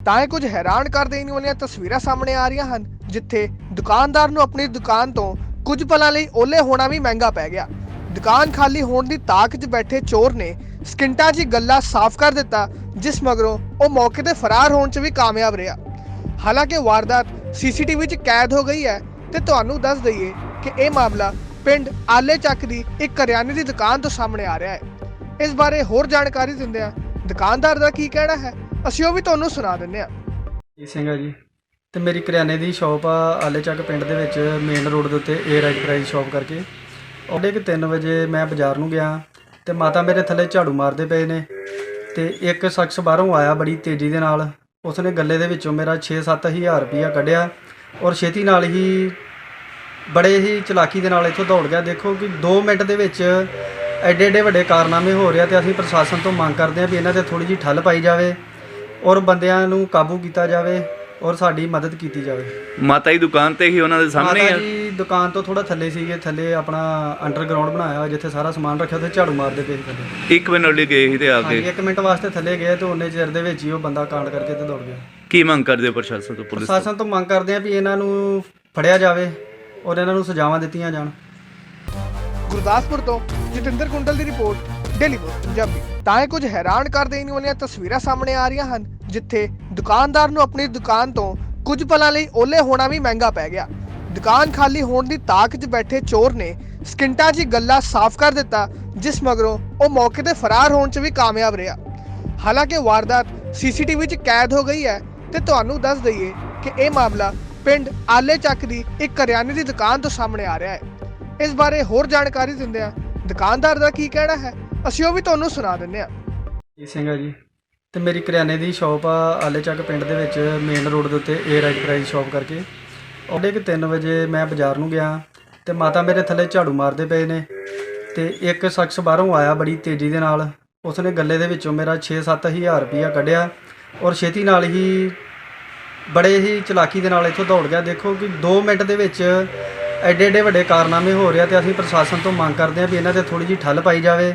ਤਾਂ ਇਹ ਕੁਝ ਹੈਰਾਨ ਕਰ ਦੇਣ ਵਾਲੀਆਂ ਤਸਵੀਰਾਂ ਸਾਹਮਣੇ ਆ ਰਹੀਆਂ ਹਨ, ਜਿੱਥੇ ਦੁਕਾਨਦਾਰ ਨੂੰ ਆਪਣੀ ਦੁਕਾਨ ਤੋਂ ਕੁਝ ਪਲਾਂ ਲਈ ਓਲੇ ਹੋਣਾ ਵੀ ਮਹਿੰਗਾ ਪੈ ਗਿਆ। ਦੁਕਾਨ ਖਾਲੀ ਹੋਣ ਦੀ ਤਾਕ 'ਚ ਬੈਠੇ ਚੋਰ ਨੇ ਸਕਿੰਟਾਂ 'ਚ ਹੀ ਸਾਫ਼ ਕਰ ਦਿੱਤਾ, ਜਿਸ ਮਗਰੋਂ ਉਹ ਮੌਕੇ ਤੇ ਫਰਾਰ ਹੋਣ 'ਚ ਵੀ ਕਾਮਯਾਬ ਰਿਹਾ। ਹਾਲਾਂਕਿ ਵਾਰਦਾਤ ਸੀਸੀਟੀਵੀ 'ਚ ਕੈਦ ਹੋ ਗਈ ਹੈ ਤੇ ਤੁਹਾਨੂੰ ਦੱਸ ਦਈਏ ਕਿ ਇਹ ਮਾਮਲਾ ਪਿੰਡ ਆਲੇ ਚੱਕ ਦੀ ਇੱਕ ਕਰਿਆਨੇ ਦੀ ਦੁਕਾਨ ਤੋਂ ਸਾਹਮਣੇ ਆ ਰਿਹਾ ਹੈ। ਇਸ ਬਾਰੇ ਹੋਰ ਜਾਣਕਾਰੀ ਦਿੰਦਿਆਂ ਦੁਕਾਨਦਾਰ ਦਾ ਕੀ ਕਹਿਣਾ ਹੈ? ਅਸੀਂ ਉਹ ਵੀ ਤੁਹਾਨੂੰ ਸੁਣਾ ਦਿੰਦੇ ਹਾਂ। ਜੀ ਸਿੰਘ ਆ ਜੀ। ਤੇ ਮੇਰੀ ਕਰਿਆਨੇ ਦੀ ਸ਼ਾਪ ਆ, ਆਲੇ ਚੱਕ ਪਿੰਡ ਦੇ ਵਿੱਚ ਮੇਨ ਰੋਡ ਦੇ ਉੱਤੇ ਏਅਰ ਐਂਟਰਪ੍ਰਾਈਜ਼ ਸ਼ਾਪ ਕਰਕੇ। ਉਹਦੇ ਕਿ 3 ਵਜੇ ਮੈਂ ਬਾਜ਼ਾਰ ਨੂੰ ਗਿਆ, ਤੇ ਮਾਤਾ ਮੇਰੇ ਥੱਲੇ ਝਾੜੂ ਮਾਰਦੇ ਪਏ ਨੇ। ਤੇ ਇੱਕ ਸ਼ਖਸ ਬਾਹਰੋਂ ਆਇਆ ਬੜੀ ਤੇਜ਼ੀ ਦੇ ਨਾਲ। ਉਸਨੇ ਗੱਲੇ ਦੇ ਵਿੱਚੋਂ ਮੇਰਾ 6-7 ਹਜ਼ਾਰ ਰੁਪਇਆ ਕੱਢਿਆ ਔਰ ਛੇਤੀ ਨਾਲ ਹੀ ਬੜੇ ਹੀ ਚਲਾਕੀ ਦੇ ਨਾਲ ਇੱਥੋਂ ਦੌੜ ਗਿਆ। ਦੇਖੋ ਕਿ 2 ਮਿੰਟ ਦੇ ਵਿੱਚ ਐਡੇ ਐਡੇ ਵੱਡੇ ਕਾਰਨਾਮੇ ਹੋ ਰਿਹਾ ਤੇ ਅਸੀਂ ਪ੍ਰਸ਼ਾਸਨ ਤੋਂ ਮੰਗ ਕਰਦੇ ਹਾਂ ਵੀ ਇਹਨਾਂ ਤੇ ਥੋੜੀ ਜਿਹੀ ਠੱਲ ਪਾਈ ਜਾਵੇ। ਔਰ ਬੰਦਿਆਂ ਨੂੰ ਕਾਬੂ ਕੀਤਾ ਜਾਵੇ ਔਰ ਸਾਡੀ ਮਦਦ ਕੀਤੀ ਜਾਵੇ। ਮਾਤਾ ਦੀ ਦੁਕਾਨ ਤੇ ਹੀ ਉਹਨਾਂ ਦੇ ਸਾਹਮਣੇ ਮਾਤਾ ਆ? ਜੀ ਦੁਕਾਨ ਤੋਂ ਥੋੜਾ ਥੱਲੇ ਸੀਗੇ ਥੱਲੇ ਆਪਣਾ ਅੰਡਰਗਰਾਉਂਡ ਬਣਾਇਆ ਹੋਇਆ ਜਿੱਥੇ ਸਾਰਾ ਸਮਾਨ ਰੱਖਿਆ ਉੱਥੇ ਝਾੜੂ ਮਾਰਦੇ ਪਏ ਸੀ ਥੱਲੇ ਇੱਕ ਮਿੰਟ ਲਈ ਗਏ ਸੀ ਤੇ ਆ ਹਾਂਜੀ ਕੇ ਇੱਕ ਮਿੰਟ ਵਾਸਤੇ ਥੱਲੇ ਗਏ ਤੇ ਉਹਨੇ ਚਿਰ ਦੇ ਵਿੱਚ ਹੀ ਉਹ ਬੰਦਾ ਕਾਂਡ ਕਰਕੇ ਤੇ ਦੌੜ ਗਿਆ। ਕੀ ਮੰਗ ਕਰਦੇ ਹੋ ਪ੍ਰਸ਼ਾਸਨ ਤੋਂ ਪੁਲਿਸ ਤੋਂ? ਪ੍ਰਸ਼ਾਸਨ ਤੋਂ ਮੰਗ ਕਰਦੇ ਆ ਵੀ ਇਹਨਾਂ ਨੂੰ ਫੜਿਆ ਜਾਵੇ ਔਰ ਇਹਨਾਂ ਨੂੰ ਸਜ਼ਾਵਾਂ ਦਿੱਤੀਆਂ ਜਾਣ। ਗੁਰਦਾਸਪੁਰ ਤੋਂ ਜਤਿੰਦਰ ਕੁੰਡਲ ਦੀ ਰਿਪੋਰਟ। Daily post Punjabi. ਤਾਂ ਇਹ ਕੁਝ ਹੈਰਾਨ ਕਰ ਦੇਣ ਵਾਲੀਆਂ ਤਸਵੀਰਾਂ ਸਾਹਮਣੇ ਆ ਰਹੀਆਂ ਹਨ, ਜਿੱਥੇ ਦੁਕਾਨਦਾਰ ਨੂੰ ਆਪਣੀ ਦੁਕਾਨ ਤੋਂ ਕੁਝ ਪਲਾਂ ਲਈ ਓਲੇ ਹੋਣਾ ਵੀ ਮਹਿੰਗਾ ਪੈ ਗਿਆ। ਦੁਕਾਨ ਖਾਲੀ ਹੋਣ ਦੀ ਤਾਕ 'ਚ ਬੈਠੇ ਚੋਰ ਨੇ ਸਕਿੰਟਾਂ 'ਚ ਹੀ ਸਾਫ਼ ਕਰ ਦਿੱਤਾ, ਜਿਸ ਮਗਰੋਂ ਉਹ ਮੌਕੇ ਤੇ ਫਰਾਰ ਹੋਣ 'ਚ ਵੀ ਕਾਮਯਾਬ ਰਿਹਾ। ਹਾਲਾਂਕਿ ਵਾਰਦਾਤ ਸੀਸੀਟੀਵੀ 'ਚ ਕੈਦ ਹੋ ਗਈ ਹੈ ਤੇ ਤੁਹਾਨੂੰ ਦੱਸ ਦਈਏ ਕਿ ਇਹ ਮਾਮਲਾ ਪਿੰਡ ਆਲੇ ਚੱਕ ਦੀ ਇੱਕ ਕਰਿਆਨੇ ਦੀ ਦੁਕਾਨ ਤੋਂ ਸਾਹਮਣੇ ਆ ਰਿਹਾ ਹੈ। ਇਸ ਬਾਰੇ ਹੋਰ ਜਾਣਕਾਰੀ ਦਿੰਦਿਆਂ ਦੁਕਾਨਦਾਰ ਦਾ ਕੀ ਕਹਿਣਾ ਹੈ? ਅਸੀਂ ਉਹ ਵੀ ਤੁਹਾਨੂੰ ਸੁਣਾ ਦਿੰਦੇ ਹਾਂ। ਜੀ ਸਿੰਘ ਆ ਜੀ। ਤੇ ਮੇਰੀ ਕਰਿਆਨੇ ਦੀ ਸ਼ਾਪ ਆ, ਆਲੇ ਚੱਕ ਪਿੰਡ ਦੇ ਵਿੱਚ ਮੇਨ ਰੋਡ ਦੇ ਉੱਤੇ ਏਅਰ ਐਂਟਰਪ੍ਰਾਈਜ਼ ਸ਼ਾਪ ਕਰਕੇ। ਉਹਦੇ ਕਿ 3 ਵਜੇ ਮੈਂ ਬਾਜ਼ਾਰ ਨੂੰ ਗਿਆ, ਤੇ ਮਾਤਾ ਮੇਰੇ ਥੱਲੇ ਝਾੜੂ ਮਾਰਦੇ ਪਏ ਨੇ। ਤੇ ਇੱਕ ਸ਼ਖਸ ਬਾਹਰੋਂ ਆਇਆ ਬੜੀ ਤੇਜ਼ੀ ਦੇ ਨਾਲ। ਉਸਨੇ ਗੱਲੇ ਦੇ ਵਿੱਚੋਂ ਮੇਰਾ 6-7 ਹਜ਼ਾਰ ਰੁਪਇਆ ਕੱਢਿਆ ਔਰ ਛੇਤੀ ਨਾਲ ਹੀ ਬੜੇ ਹੀ ਚਲਾਕੀ ਦੇ ਨਾਲ ਇੱਥੋਂ ਦੌੜ ਗਿਆ। ਦੇਖੋ ਕਿ 2 ਮਿੰਟ ਦੇ ਵਿੱਚ ਐਡੇ ਐਡੇ ਵੱਡੇ ਕਾਰਨਾਮੇ ਹੋ ਰਿਹਾ ਤੇ ਅਸੀਂ ਪ੍ਰਸ਼ਾਸਨ ਤੋਂ ਮੰਗ ਕਰਦੇ ਹਾਂ ਵੀ ਇਹਨਾਂ ਤੇ ਥੋੜੀ ਜਿਹੀ ਠੱਲ ਪਾਈ ਜਾਵੇ।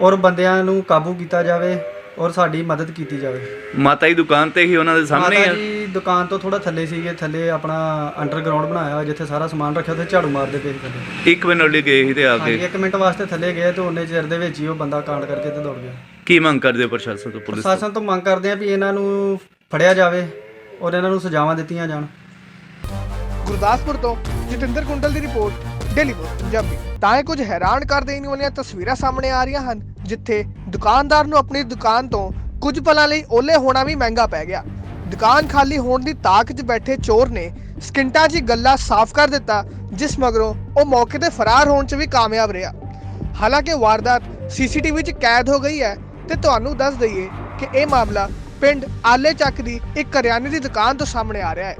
ਔਰ ਬੰਦਿਆਂ ਨੂੰ ਕਾਬੂ ਕੀਤਾ ਜਾਵੇ ਔਰ ਸਾਡੀ ਮਦਦ ਕੀਤੀ ਜਾਵੇ। ਮਾਤਾ ਦੀ ਦੁਕਾਨ ਤੇ ਹੀ ਉਹਨਾਂ ਦੇ ਸਾਹਮਣੇ ਮਾਤਾ ਆ? ਜੀ ਦੁਕਾਨ ਤੋਂ ਥੋੜਾ ਥੱਲੇ ਸੀਗੇ ਥੱਲੇ ਆਪਣਾ ਅੰਡਰਗਰਾਉਂਡ ਬਣਾਇਆ ਹੋਇਆ ਜਿੱਥੇ ਸਾਰਾ ਸਮਾਨ ਰੱਖਿਆ ਉੱਥੇ ਝਾੜੂ ਮਾਰਦੇ ਪਏ ਸੀ ਥੱਲੇ। ਇੱਕ ਮਿੰਟ ਲਈ ਗਏ ਸੀ ਤੇ ਆ ਹਾਂਜੀ ਕੇ ਇੱਕ ਮਿੰਟ ਵਾਸਤੇ ਥੱਲੇ ਗਏ ਤੇ ਉਹਨੇ ਚਿਰ ਦੇ ਵਿੱਚ ਹੀ ਉਹ ਬੰਦਾ ਕਾਂਡ ਕਰਕੇ ਤੇ ਦੌੜ ਗਿਆ। ਕੀ ਮੰਗ ਕਰਦੇ ਹੋ ਪ੍ਰਸ਼ਾਸਨ ਤੋਂ ਪੁਲਿਸ ਤੋਂ? ਪ੍ਰਸ਼ਾਸਨ ਤੋਂ ਮੰਗ ਕਰਦੇ ਆ ਵੀ ਇਹਨਾਂ ਨੂੰ ਫੜਿਆ ਜਾਵੇ ਔਰ ਇਹਨਾਂ ਨੂੰ ਸਜ਼ਾਵਾਂ ਦਿੱਤੀਆਂ ਜਾਣ। ਗੁਰਦਾਸਪੁਰ ਤੋਂ ਜਤਿੰਦਰ ਕੁੰਡਲ ਦੀ ਰਿਪੋਰਟ। Daily post Punjabi. ਤਾਂ ਇਹ ਕੁਝ ਹੈਰਾਨ ਕਰ ਦੇਣ ਵਾਲੀਆਂ ਤਸਵੀਰਾਂ ਸਾਹਮਣੇ ਆ ਰਹੀਆਂ ਹਨ, ਜਿੱਥੇ ਦੁਕਾਨਦਾਰ ਨੂੰ ਆਪਣੀ ਦੁਕਾਨ ਤੋਂ ਕੁਝ ਪਲਾਂ ਲਈ ਓਲੇ ਹੋਣਾ ਵੀ ਮਹਿੰਗਾ ਪੈ ਗਿਆ। ਦੁਕਾਨ ਖਾਲੀ ਹੋਣ ਦੀ ਤਾਕ 'ਚ ਬੈਠੇ ਚੋਰ ਨੇ ਸਕਿੰਟਾਂ 'ਚ ਹੀ ਸਾਫ਼ ਕਰ ਦਿੱਤਾ, ਜਿਸ ਮਗਰੋਂ ਉਹ ਮੌਕੇ ਤੇ ਫਰਾਰ ਹੋਣ 'ਚ ਵੀ ਕਾਮਯਾਬ ਰਿਹਾ। ਹਾਲਾਂਕਿ ਵਾਰਦਾਤ ਸੀਸੀਟੀਵੀ 'ਚ ਕੈਦ ਹੋ ਗਈ ਹੈ ਤੇ ਤੁਹਾਨੂੰ ਦੱਸ ਦਈਏ ਕਿ ਇਹ ਮਾਮਲਾ ਪਿੰਡ ਆਲੇ ਚੱਕ ਦੀ ਇੱਕ ਕਰਿਆਨੇ ਦੀ ਦੁਕਾਨ ਤੋਂ ਸਾਹਮਣੇ ਆ ਰਿਹਾ ਹੈ।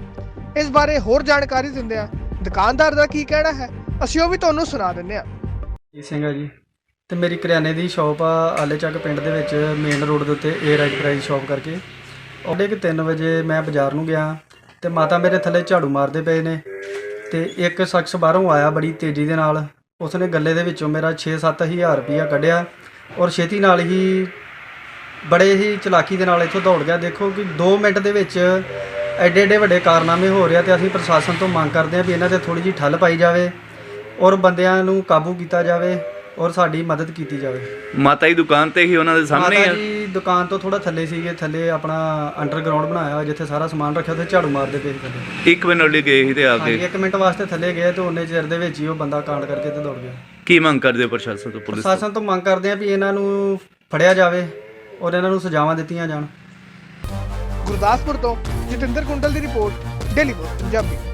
ਇਸ ਬਾਰੇ ਹੋਰ ਜਾਣਕਾਰੀ ਦਿੰਦਿਆਂ ਦੁਕਾਨਦਾਰ ਦਾ ਕੀ ਕਹਿਣਾ ਹੈ? ਅਸੀਂ ਉਹ ਵੀ ਤੁਹਾਨੂੰ ਸੁਣਾ ਦਿੰਦੇ ਹਾਂ। ਜੀ ਸਿੰਘ ਆ ਜੀ। ਤੇ ਮੇਰੀ ਕਰਿਆਨੇ ਦੀ ਸ਼ਾਪ ਆ, ਆਲੇ ਚੱਕ ਪਿੰਡ ਦੇ ਵਿੱਚ ਮੇਨ ਰੋਡ ਦੇ ਉੱਤੇ ਏ ਏਅਰ ਐਂਟਰਪ੍ਰਾਈਜ਼ ਸ਼ਾਪ ਕਰਕੇ। ਉਹਦੇ ਕਿ 3 ਵਜੇ ਮੈਂ ਬਾਜ਼ਾਰ ਨੂੰ ਗਿਆ, ਤੇ ਮਾਤਾ ਮੇਰੇ ਥੱਲੇ ਝਾੜੂ ਮਾਰਦੇ ਪਏ ਨੇ। ਤੇ ਇੱਕ ਸ਼ਖਸ ਬਾਹਰੋਂ ਆਇਆ ਬੜੀ ਤੇਜ਼ੀ ਦੇ ਨਾਲ। ਉਸਨੇ ਗੱਲੇ ਦੇ ਵਿੱਚੋਂ ਮੇਰਾ 6-7 ਹਜ਼ਾਰ ਰੁਪਇਆ ਕੱਢਿਆ ਔਰ ਛੇਤੀ ਨਾਲ ਹੀ ਬੜੇ ਹੀ ਚਲਾਕੀ ਦੇ ਨਾਲ ਇੱਥੋਂ ਦੌੜ ਗਿਆ। ਦੇਖੋ ਕਿ 2 ਮਿੰਟ ਦੇ ਵਿੱਚ ਐਡੇ ਐਡੇ ਵੱਡੇ ਕਾਰਨਾਮੇ ਹੋ ਰਿਹਾ ਤੇ ਅਸੀਂ ਪ੍ਰਸ਼ਾਸਨ ਤੋਂ ਮੰਗ ਕਰਦੇ ਹਾਂ ਵੀ ਇਹਨਾਂ ਤੇ ਥੋੜੀ ਜਿਹੀ ਠੱਲ ਪਾਈ ਜਾਵੇ। ਔਰ ਬੰਦਿਆਂ ਨੂੰ ਕਾਬੂ ਕੀਤਾ ਜਾਵੇ ਔਰ ਸਾਡੀ ਮਦਦ ਕੀਤੀ ਜਾਵੇ। ਮਾਤਾ ਦੀ ਦੁਕਾਨ ਤੇ ਹੀ ਉਹਨਾਂ ਦੇ ਸਾਹਮਣੇ ਮਾਤਾ ਆ? ਜੀ ਦੁਕਾਨ ਤੋਂ ਥੋੜਾ ਥੱਲੇ ਸੀਗੇ ਥੱਲੇ ਆਪਣਾ ਅੰਡਰਗਰਾਉਂਡ ਬਣਾਇਆ ਹੋਇਆ ਜਿੱਥੇ ਸਾਰਾ ਸਮਾਨ ਰੱਖਿਆ ਉੱਥੇ ਝਾੜੂ ਮਾਰਦੇ ਪਏ ਸੀ ਥੱਲੇ ਇੱਕ ਮਿੰਟ ਲਈ ਗਏ ਸੀ ਤੇ ਆ ਹਾਂਜੀ ਕੇ ਇੱਕ ਮਿੰਟ ਵਾਸਤੇ ਥੱਲੇ ਗਏ ਤੇ ਉਹਨੇ ਚਿਰ ਦੇ ਵਿੱਚ ਹੀ ਉਹ ਬੰਦਾ ਕਾਂਡ ਕਰਕੇ ਤੇ ਦੌੜ ਗਿਆ। ਕੀ ਮੰਗ ਕਰਦੇ ਹੋ ਪ੍ਰਸ਼ਾਸਨ ਤੋਂ ਪੁਲਿਸ ਤੋਂ? ਪ੍ਰਸ਼ਾਸਨ ਤੋਂ ਮੰਗ ਕਰਦੇ ਆ ਵੀ ਇਹਨਾਂ ਨੂੰ ਫੜਿਆ ਜਾਵੇ ਔਰ ਇਹਨਾਂ ਨੂੰ ਸਜ਼ਾਵਾਂ ਦਿੱਤੀਆਂ ਜਾਣ। ਗੁਰਦਾਸਪੁਰ ਤੋਂ ਜਤਿੰਦਰ ਕੁੰਡਲ ਦੀ ਰਿਪੋਰਟ ਡੇਲੀ ਪੋਸਟ ਪੰਜਾਬੀ।